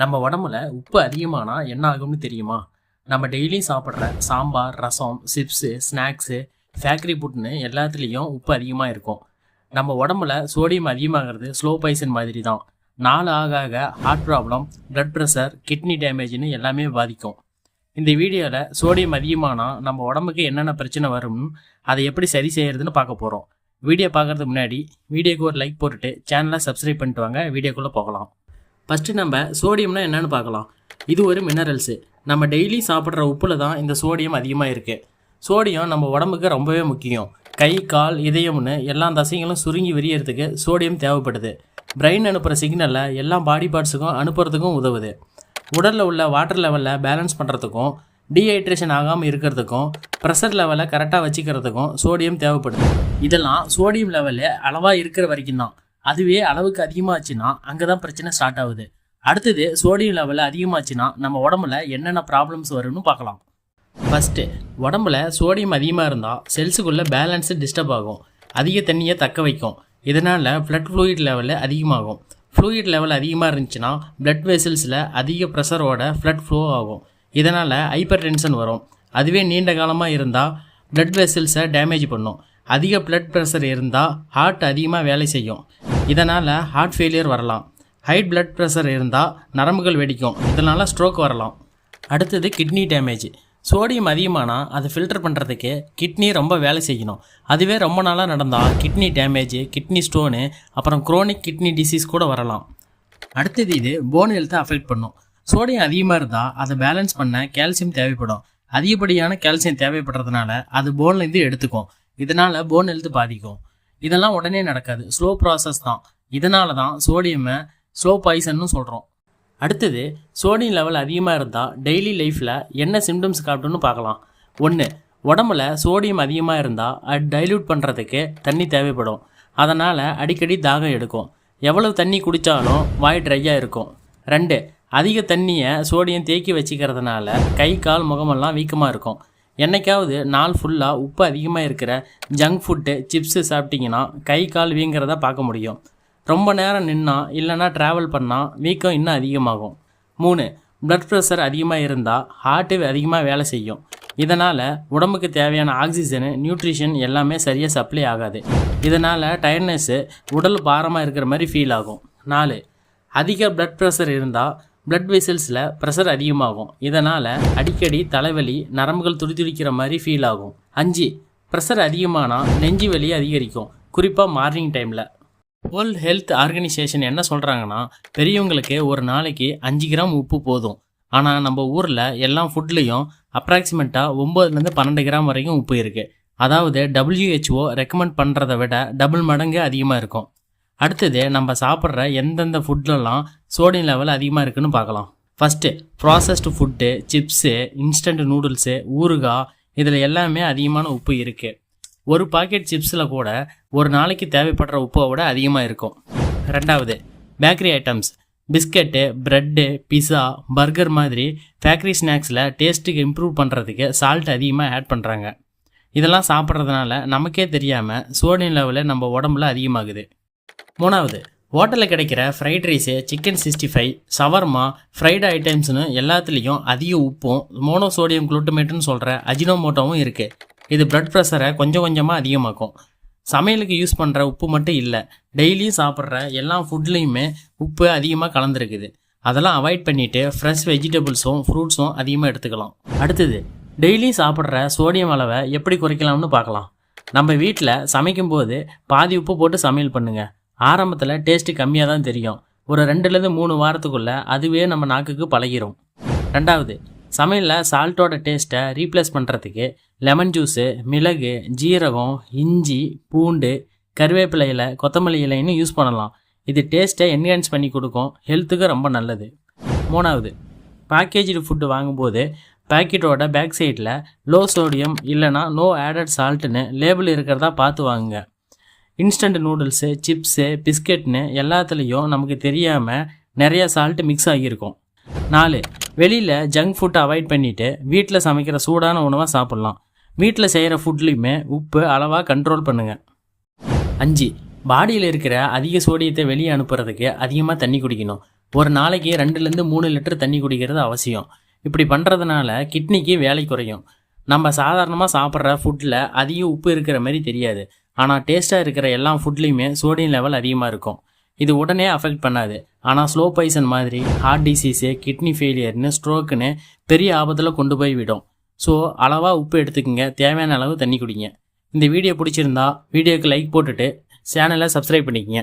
நம்ம உடம்புல உப்பு அதிகமானா என்ன ஆகும்னு தெரியுமா? நம்ம டெய்லியும் சாப்பிட்ற sambar rasam chips snacks factory ஃபுட்னு எல்லாத்துலேயும் உப்பு அதிகமாக இருக்கும். நம்ம உடம்புல சோடியம் அதிகமாகிறது ஸ்லோ பாய்சன் மாதிரி தான் நாள் ஆக ஆக heart problem blood pressure kidney டேமேஜ்னு எல்லாமே பாதிக்கும். இந்த வீடியோவில் சோடியம் அதிகமானால் நம்ம உடம்புக்கு என்னென்ன பிரச்சனை வரும்னு அதை எப்படி சரி செய்கிறதுன்னு பார்க்க போகிறோம் வீடியோ பார்க்கறதுக்கு முன்னாடி வீடியோக்கு ஒரு லைக் போட்டுட்டு சேனலை சப்ஸ்கிரைப் பண்ணிட்டு வாங்க. வீடியோக்குள்ளே போகலாம். ஃபஸ்ட்டு நம்ம சோடியம்னா என்னென்னு பார்க்கலாம். இது ஒரு மினரல்ஸு நம்ம டெய்லி சாப்பிட்ற உப்பில் தான் இந்த சோடியம் அதிகமாக இருக்குது சோடியம் நம்ம உடம்புக்கு ரொம்பவே முக்கியம். கை கால் இதயம்னு எல்லா தசைகளும் சுருங்கி விரியறதுக்கு சோடியம் தேவைப்படுது. பிரெயின் அனுப்புகிற சிக்னலை எல்லா பாடி பார்ட்ஸுக்கும் அனுப்புறதுக்கும் உதவுது. உடலில் உள்ள வாட்டர் லெவலில் பேலன்ஸ் பண்ணுறதுக்கும் டீஹைட்ரேஷன் ஆகாமல் இருக்கிறதுக்கும் ப்ரெஷர் லெவலை கரெக்டாக வச்சுக்கிறதுக்கும் சோடியம் தேவைப்படுது. இதெல்லாம் சோடியம் லெவலு அளவாக இருக்கிற வரைக்கும் தான். அதுவே அளவுக்கு அதிகமாச்சுன்னா அங்கே தான் பிரச்சனை ஸ்டார்ட் ஆகுது. அடுத்தது சோடியம் லெவல் அதிகமாச்சுன்னா நம்ம உடம்புல என்னென்ன ப்ராப்ளம்ஸ் வரும்னு பார்க்கலாம். ஃபஸ்ட்டு உடம்புல சோடியம் அதிகமாக இருந்தால் செல்ஸுக்குள்ளே பேலன்ஸு டிஸ்டர்ப் ஆகும். அதிக தண்ணியை தக்க வைக்கும். இதனால் ப்ளட் ஃப்ளூயிட் லெவலு அதிகமாகும். ஃப்ளூயிட் லெவல் அதிகமாக இருந்துச்சுன்னா ப்ளட் வெசல்ஸில் அதிக ப்ரெஷரோட ஃப்ளட் ஃப்ளோ ஆகும். இதனால் ஹைப்பர் டென்ஷன் வரும். அதுவே நீண்ட காலமாக இருந்தால் ப்ளட் வெசல்ஸை டேமேஜ் பண்ணும். அதிக ப்ளட் ப்ரெஷர் இருந்தால் ஹார்ட் அதிகமாக வேலை செய்யும். இதனால் ஹார்ட் ஃபெயிலியர் வரலாம். ஹை பிளட் ப்ரெஷர் இருந்தால் நரம்புகள் வெடிக்கும். இதனால் ஸ்ட்ரோக் வரலாம். அடுத்தது கிட்னி டேமேஜ் சோடியம் அதிகமானால் அதை ஃபில்டர் பண்ணுறதுக்கு கிட்னி ரொம்ப வேலை செய்யணும். அதுவே ரொம்ப நாளாக நடந்தால் கிட்னி டேமேஜ் கிட்னி ஸ்டோனு அப்புறம் குரோனிக் கிட்னி டிசீஸ் கூட வரலாம். அடுத்தது இது போன் ஹெல்த்தை அஃபெக்ட் பண்ணும். சோடியம் அதிகமாக இருந்தால் அதை பேலன்ஸ் பண்ண கால்சியம் தேவைப்படும். அதிகப்படியான கால்சியம் தேவைப்படுறதுனால அது போன்லேருந்து எடுத்துக்கும். இதனால் போன் ஹெல்த் பாதிக்கும். இதெல்லாம் உடனே நடக்காது. ஸ்லோ ப்ராசஸ் தான். இதனால தான் சோடியமை ஸ்லோ பாய்சன்னு சொல்கிறோம் அடுத்தது சோடியம் லெவல் அதிகமாக இருந்தால் டெய்லி லைஃப்பில் என்ன சிம்டம்ஸ் காட்டும்னு பார்க்கலாம். ஒன்று உடம்புல சோடியம் அதிகமாக இருந்தால் அது டைல்யூட் பண்ணுறதுக்கு தண்ணி தேவைப்படும். அதனால் அடிக்கடி தாகம் எடுக்கும். எவ்வளவு தண்ணி குடித்தாலும் வாய் ட்ரையாக இருக்கும். ரெண்டு அதிக தண்ணியை சோடியம் தேக்கி வச்சுக்கிறதுனால கை கால் முகமெல்லாம் வீக்கமாக இருக்கும். என்னைக்காவது நாள் ஃபுல்லாக உப்பு அதிகமாக இருக்கிற ஜங்க் ஃபுட்டு சிப்ஸு சாப்பிட்டிங்கன்னா கை கால் வீங்கிறத பார்க்க முடியும். ரொம்ப நேரம் நின்னா இல்லைன்னா ட்ராவல் பண்ணால் வீக்கம் இன்னும் அதிகமாகும். மூணு ப்ளட் ப்ரெஷர் அதிகமாக இருந்தால் ஹார்ட்டு அதிகமாக வேலை செய்யும். இதனால் உடம்புக்கு தேவையான ஆக்சிஜனு நியூட்ரிஷன் எல்லாமே சரியாக சப்ளை ஆகாது. இதனால் டயர்னஸ்ஸு உடல் பாரமாக இருக்கிற மாதிரி ஃபீல் ஆகும். நாலு அதிக ப்ளட் ப்ரெஷர் இருந்தால் பிளட் வெசல்ஸில் ப்ரெஷர் அதிகமாகும். இதனால் அடிக்கடி தலைவலி நரம்புகள் துடிதுடிக்கிற மாதிரி ஃபீல் ஆகும். அஞ்சு ப்ரெஷர் அதிகமானால் நெஞ்சு வலி அதிகரிக்கும். குறிப்பாக மார்னிங் டைமில் வேர்ல்ட் ஹெல்த் ஆர்கனைசேஷன் என்ன சொல்கிறாங்கன்னா பெரியவங்களுக்கு ஒரு நாளைக்கு அஞ்சு கிராம் உப்பு போதும். ஆனால் நம்ம ஊரில் எல்லா ஃபுட்லேயும் அப்ராக்சிமேட்டாக ஒம்பதுலேருந்து பன்னெண்டு கிராம் வரைக்கும் உப்பு இருக்குது அதாவது டபிள்யூஹெச்ஓ ரெக்கமெண்ட் பண்ணுறதை விட டபுள் மடங்கு அதிகமாக இருக்கும். அடுத்தது நம்ம சாப்பிட்ற எந்தெந்த ஃபுட்லலாம் சோடியம் லெவல் அதிகமாக இருக்குதுன்னு பார்க்கலாம். First processed food chips instant noodles ஊறுகாய் இதில் எல்லாமே அதிகமான உப்பு இருக்குது ஒரு பாக்கெட் சிப்ஸில் கூட ஒரு நாளைக்கு தேவைப்படுற உப்பை விட அதிகமாக இருக்கும். ரெண்டாவது bakery items biscuit bread pizza burger மாதிரி ஃபேக்ட்ரி ஸ்நாக்ஸில் டேஸ்ட்டுக்கு இம்ப்ரூவ் பண்ணுறதுக்கு சால்ட் அதிகமாக ஆட் பண்ணுறாங்க இதெல்லாம் சாப்பிட்றதுனால நமக்கே தெரியாமல் சோடியம் லெவலில் நம்ம உடம்புல அதிகமாகுது. மூணாவது ஹோட்டலில் கிடைக்கிற fried rice chicken sixty five shawarma fried ஐட்டம்ஸ்னு எல்லாத்துலேயும் அதிக உப்பும் மோனோசோடியம் குளுட்டமேட்டுன்னு சொல்கிற அஜினோமோட்டோவும் இருக்குது இது பிளட் ப்ரெஷரை கொஞ்சம் கொஞ்சமாக அதிகமாக்கும். சமையலுக்கு யூஸ் பண்ணுற உப்பு மட்டும் இல்லை டெய்லியும் சாப்பிட்ற எல்லா ஃபுட்லேயுமே உப்பு அதிகமாக கலந்துருக்குது. அதெல்லாம் அவாய்ட் பண்ணிவிட்டு ஃப்ரெஷ் வெஜிடபிள்ஸும் ஃப்ரூட்ஸும் அதிகமாக எடுத்துக்கலாம். அடுத்தது டெய்லியும் சாப்பிட்ற சோடியம் அளவை எப்படி குறைக்கலாம்னு பார்க்கலாம். நம்ம வீட்டில் சமைக்கும்போது பாதி உப்பு போட்டு சமையல் பண்ணுங்கள் ஆரம்பத்தில் டேஸ்ட்டு கம்மியாக தான் தெரியும். ஒரு ரெண்டுலேருந்து மூணு வாரத்துக்குள்ளே அதுவே நம்ம நாக்குக்கு பழகிரும். ரெண்டாவது சமையலில் சால்ட்டோட டேஸ்ட்டை ரீப்ளேஸ் பண்ணுறதுக்கு லெமன் ஜூஸு மிளகு ஜீரகம் இஞ்சி பூண்டு கருவேப்பிலை இலை கொத்தமல்லி இலைன்னு யூஸ் பண்ணலாம். இது டேஸ்ட்டை என்ஹான்ஸ் பண்ணி கொடுக்கும். ஹெல்த்துக்கு ரொம்ப நல்லது. மூணாவது பேக்கேஜ்டு ஃபுட்டு வாங்கும்போது பேக்கெட்டோட பேக் சைடில் லோ சோடியம் இல்லைனா நோ ஆடட் சால்ட்டுன்னு லேபிள் இருக்கிறதா பார்த்து வாங்குங்க. இன்ஸ்டன்ட் நூடுல்ஸு சிப்ஸு பிஸ்கெட்னு எல்லாத்துலேயும் நமக்கு தெரியாமல் நிறைய சால்ட்டு மிக்ஸ் ஆகியிருக்கும். நாலு வெளியில் ஜங்க் ஃபுட்டை அவாய்ட் பண்ணிவிட்டு வீட்டில் சமைக்கிற சூடான உணவாக சாப்பிட்லாம். வீட்டில் செய்கிற ஃபுட்லேயுமே உப்பு அளவாக கண்ட்ரோல் பண்ணுங்கள் அஞ்சு பாடியில் இருக்கிற அதிக சோடியத்தை வெளியே அனுப்புறதுக்கு அதிகமாக தண்ணி குடிக்கணும். ஒரு நாளைக்கு ரெண்டுலேருந்து மூணு லிட்டர் தண்ணி குடிக்கிறது அவசியம். இப்படி பண்ணுறதுனால கிட்னிக்கு வேலை குறையும். நம்ம சாதாரணமாக சாப்பிட்ற ஃபுட்டில் அதிக உப்பு இருக்கிற மாதிரி தெரியாது. ஆனால் டேஸ்ட்டாக இருக்கிற எல்லா ஃபுட்லேயுமே சோடியம் லெவல் அதிகமாக இருக்கும். இது உடனே அஃபெக்ட் பண்ணாது. ஆனால் ஸ்லோ பாய்சன் மாதிரி ஹார்ட் டிசீஸு கிட்னி ஃபெயிலியர்னு ஸ்ட்ரோக்குன்னு பெரிய ஆபத்தில் கொண்டு போய் விடும். ஸோ அளவாக உப்பு எடுத்துக்கங்க. தேவையான அளவு தண்ணி குடிங்க. இந்த வீடியோ பிடிச்சிருந்தா வீடியோக்கு லைக் போட்டுட்டு சேனலை சப்ஸ்கிரைப் பண்ணிக்கங்க.